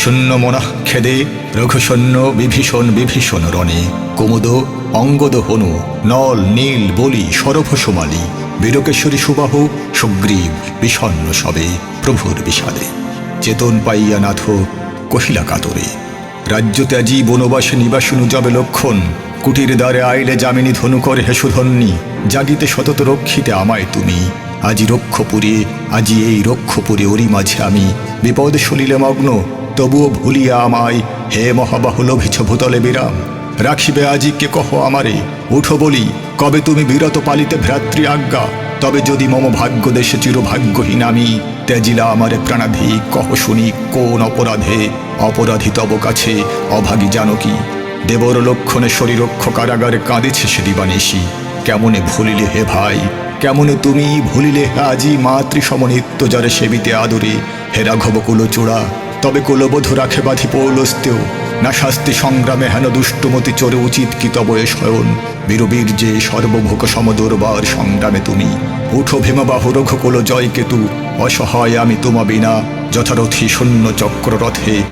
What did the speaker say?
শূন্য মনঃ খেদে রঘুসৈন্য বিভীষণ বিভীষণ রণে। কুমুদ, অঙ্গদ হনু, নল, নীল, বলি সরভ সোমালি বীরকেশ্বরী সুবাহ, সুগ্রীব বিষণ্ণ সবে, প্রভুর বিষাদে। চেতন পাইয়া নাথ কহিলা কাতরে রাজ্য ত্যাজি বনবাসে নিবাসিনু যাবে লক্ষণ, কুটির দ্বারে আইলে যামিনী ধনুকর হেসুধন্যী, জাগিতে সতত রক্ষিতে আমায় তুমি। আজি রক্ষপুরে, আজি এই রক্ষপুরে ওরি মাঝে আমি, বিপদ সলিলে মগ্ন তবুও ভুলিয়া আমায় হে মহাবাহু লোভিছ ভূতলে বিরাম। রাখিবে আজি কে কহ আমারে? উঠো বলি, কবে তুমি বিরত পালিতে ভ্রাতৃ আজ্ঞা? তবে যদি মম ভাগ্য দেশে চিরভাগ্যহীন আমি, ত্যাজিলা আমারে প্রাণাধি, কহ শুনি কোন অপরাধে? অপরাধী তব কাছে, অভাগী জানো কি? দেবর লক্ষণে শরীরক্ষ কারাগারে কাঁদেছে সে দিবানিসি কেমনে ভুলিলে হে ভাই? কেমনে তুমি ভুলিলে হে আজি মাতৃসম নিত্য যারে সেবিতে আদরে? হে রাঘব কুলচূড়া তবে কুলবধূ রাখে বাঁধি পৌলস্তেও না শাস্তি সংগ্রামে হেন দুষ্টমতি চোরে উচিত কি তব শয়ন? বীরবীর যে সর্বভোগ সমদুর্বার সংগ্রামে তুমি, উঠো ভীমবাহু রঘুকুল জয় কেতু অসহায় আমি তোমা বিনা যথারথি শূন্য চক্র রথে